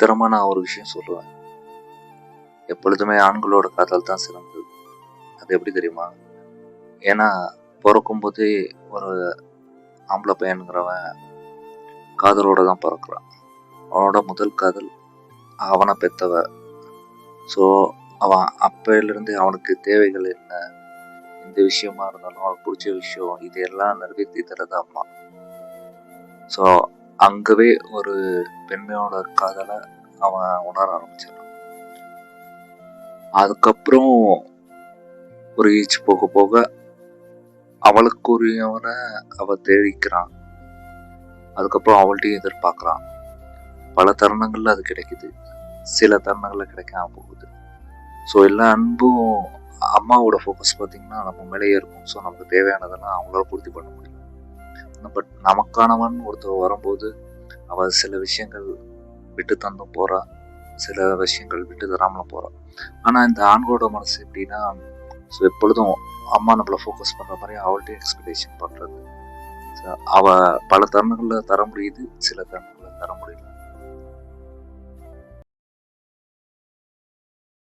விசித்திரமா நான் ஒரு விஷயம் சொல்லுவேன். எப்பொழுதுமே ஆண்களோட காதல் தான் சிறந்தது. அது எப்படி தெரியுமா? ஏன்னா பிறக்கும்போதே ஒரு ஆம்பளை பையனுங்கிறவன் காதலோடு தான் பிறக்கிறான். அவனோட முதல் காதல் அவனை பெத்தவ. ஸோ அவன் அப்பையிலிருந்து அவனுக்கு தேவைகள் என்ன? எந்த விஷயமா இருந்தாலும் அவனுக்கு பிடிச்ச விஷயம் இதெல்லாம் நிறைவேற்றி தரது அம்மா. ஸோ அங்கவே ஒரு பெண்மையோட காதலை அவன் உணர ஆரம்பிச்சிடறான் அதுக்கப்புறம் ஒரு ஏஜ் போக போக அவளுக்குரியவனை அவ தேடிக்கிறான். அதுக்கப்புறம் அவள்கிட்டையும் எதிர்பார்க்குறான். பல தருணங்களில் அது கிடைக்குது. சில தருணங்களில் கிடைக்காம போகுது. ஸோ எல்லா அன்பும் அம்மாவோட ஃபோக்கஸ் பார்த்தீங்கன்னா நம்ம மேலேயே இருக்கும். ஸோ நமக்கு தேவையானதெல்லாம் அவங்களால பூர்த்தி பண்ண முடியும். பட் நமக்கானவன் ஒருத்தர் வரும்போது அவ சில விஷயங்கள் விட்டு தந்தும் போகிறா சில விஷயங்கள் விட்டு தராமலும் போகிறா ஆனால் இந்த ஆண்களோட மனசு எப்படின்னா ஸோ எப்பொழுதும் அம்மா நம்மளை ஃபோக்கஸ் பண்ணுற மாதிரி அவள்கிட்ட எக்ஸ்பெக்டேஷன் பண்ணுறது அவள் பல தருணங்களில் தர முடியுது சில திறனங்களில் தர முடியல.